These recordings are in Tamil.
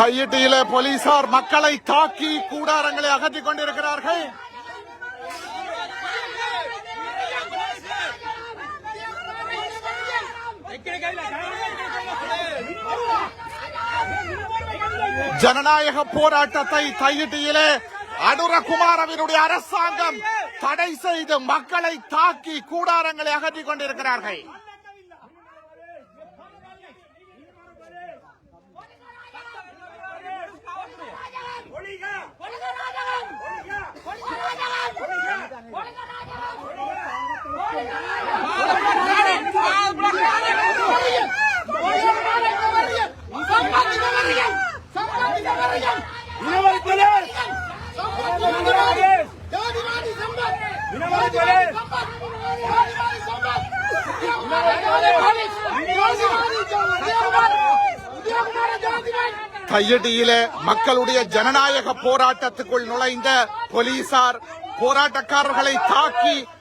தையிட்டியில போலீசார் மக்களை தாக்கி கூடாரங்களை அகற்றிக் கொண்டிருக்கிறார்கள். ஜனநாயக போராட்டத்தை தையிட்டியிலே அனுரகுமாரவினுடைய அரசாங்கம் தடை செய்து மக்களை தாக்கி கூடாரங்களை அகற்றிக் கொண்டிருக்கிறார்கள். கையடியில மக்களுடைய ஜனநாயக போராட்டத்துக்குள் நுழைந்த போலீசார் போராட்டக்காரர்களை தாக்கி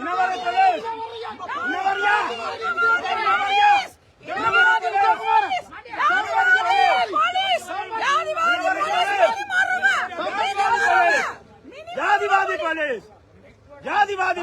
இனவரை போலீஸ் இனவரை போலீஸ் இனவரியா ஜாதிவாதி போலீஸ் ஜாதிவாதி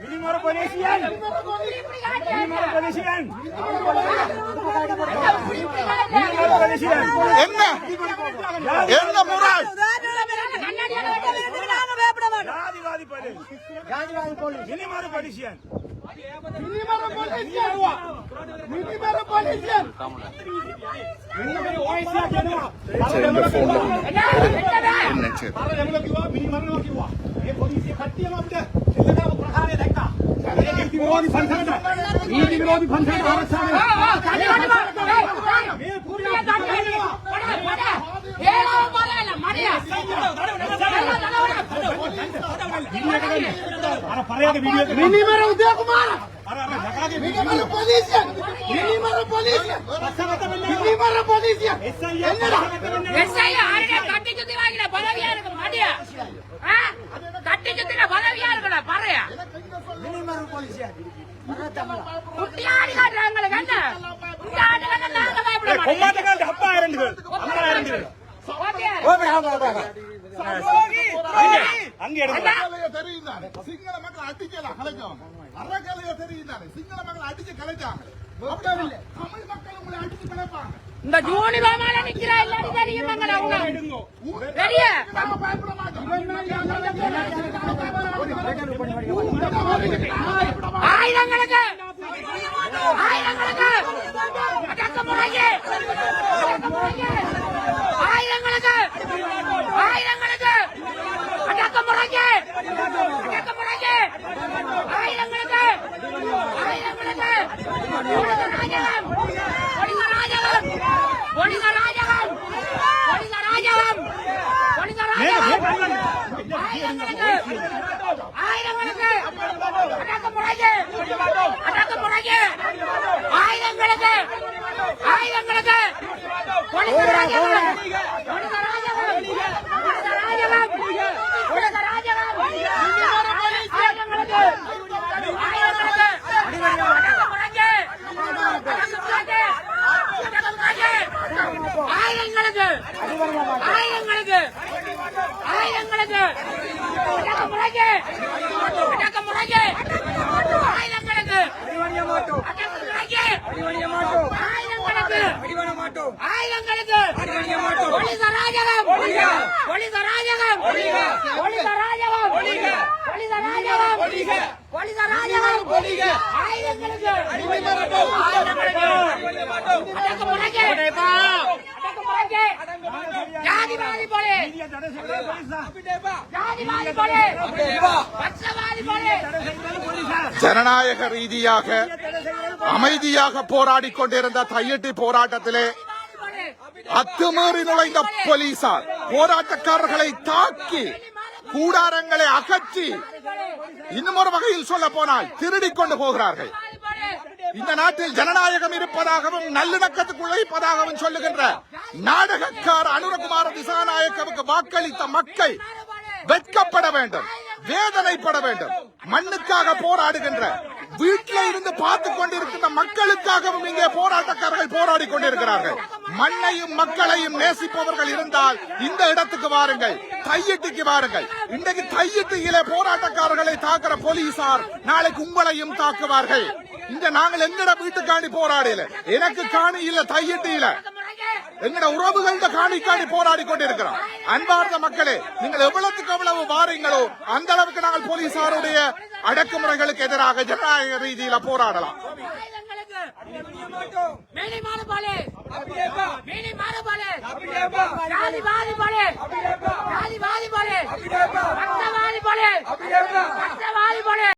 మినిమర పొలిసియన్ మినిమర పొలిసియన్ మినిమర పొలిసియన్ என்ன என்ன முராய் ஜாதிவாதி போலீஸ் ஜாதிவாதி போலீஸ் மினிமர பொலிசியன் மினிமர பொலிசியன் மினிமர பொலிசியன் පන්සලට ආරක්ෂා අර පරයාගේ වීඩියෝ එක மினிமர பொலிசியன்! மினிமர பொலிசியன்! மினிமர பொலிசியன்! என்னடா? எஸ்ஐ ஆரே கட்டி சுத்தி வாங்கின பதவியா இருக்கு மாட்டியா கட்டி சுத்தின பதவியா இருக்கடா பாறையா? மினிமர பொலிசியன்! குட்டியாடி காட்டுறாங்க கண்ண. குட்டியாடி கண்ண நாங்க பயப்பட மாட்டோம். கொம்மாட்ட கண்டு அப்பா இறந்துகள் அம்மா இறந்துகள் ஓகே ஓகே ஓகே அங்கே எடுங்க. அறக்கலைய தெரியும் தானே சிங்கள மக்கள் அடிக்கல கலைச்சவங்க அறக்கலைய தெரியும் தானே சிங்கள மக்கள் அடிச்சு கலைச்சாங்க. தமிழ் மக்கள் உங்களை அடிச்சு கலைப்பாங்க. இந்த ஜூனி பாமால நிக்கிறா பெரிய பயப்பட மாட்டோம் ஆயுதங்களுக்கு. ஆயுதங்களுக்கு அடக்குமுறைக்கு ஆயுதங்களுக்கு ஆயுதங்களுக்கு அடக்குமுறைக்கு அடக்குமுறைக்கு ஆயுதங்களுக்கு ஆயுதங்களுக்கு ஒழுங்க ராஜகம் ஒழுங்க ராஜகம் ஒழுங்க ராஜகம் ஒழுங்க ராஜகம் ஒழுங்க ராஜகம் ஆயுதங்களுக்கு ஆயுதங்களுக்கு அடக்குமுறைக்கு அடக்குமுறைக்கு ஆயுதங்களுக்கு ஆயுதங்களுக்கு ஒழுங்க ராஜகம் ஒழுங்க ராஜகம் ஒழுங்க ராஜகம் ஒழுங்க ராஜகம் ஆயுதங்களுக்கு ஆயுதங்களுக்கு அடக்குமுறைக்கு அடக்குமுறைக்கு அடக்குமுறைக்கு ஆயுதங்களுக்கு. போலீஸ் அராஜகம் போலீஸ் அராஜகம் போலீஸ் அராஜகம் போலீஸ் அராஜகம் போலீஸ் அராஜகம் ஆயுதங்களுக்கு. ஜாதிவாதி தான் ஜாதிவாதி போலீஸ் பட்சவாதி போலீஸ் ஜனநாயக ரீதியாக அமைதியாக போராடி கொண்டிருந்த தையட்டி போராட்டத்திலே அத்துமீறி நுழைந்த போலீசார். போராட்டக்காரர்களை தாக்கி கூடாரங்களை அகற்றி இன்னும் ஒரு வகையில் சொல்ல போனால் திருடிக் கொண்டு போகிறார்கள். இந்த நாட்டில் ஜனநாயகம் இருப்பதாகவும் நல்லிணக்கத்துக்கு உழைப்பதாகவும் சொல்லுகின்ற நாடகக்கார அனுரகுமார திசாநாயக்கவுக்கு வாக்களித்த மக்கள் வெட்கப்பட வேண்டும் வேதனைப்பட வேண்டும். மண்ணுக்காக போராடுகின்ற வீட்டில் இருந்து பார்த்து கொண்டிருக்கின்ற மக்களுக்காகவும் இங்கே போராட்டக்காரர்கள் போராடி கொண்டிருக்கிறார்கள். மண்ணையும் மக்களையும் நேசிப்பவர்கள் இருந்தால் இந்த இடத்துக்கு வாருங்கள் தையிட்டிக்கு வாருங்கள். இன்றைக்கு தையிட்டியிலே போராட்டக்காரர்களை தாக்குற போலீசார் நாளைக்கு உங்களையும் தாக்குவார்கள். இங்க நாங்கள் எங்கட வீட்டுக்காண்டி போராடல? எனக்கு காணி இல்ல தையிட்டு இல்ல எங்கட உறவுகள்ட காணி போராடி கொண்டிருக்கிறோம். அன்பார்ந்த மக்களே நீங்கள் எவ்வளவுக்கு எவ்வளவு வாரீங்களோ அந்த அளவுக்கு நாங்கள் போலீசாருடைய அடக்குமுறைகளுக்கு எதிராக ஜனநாயக ரீதியில போராடலாம். போலே.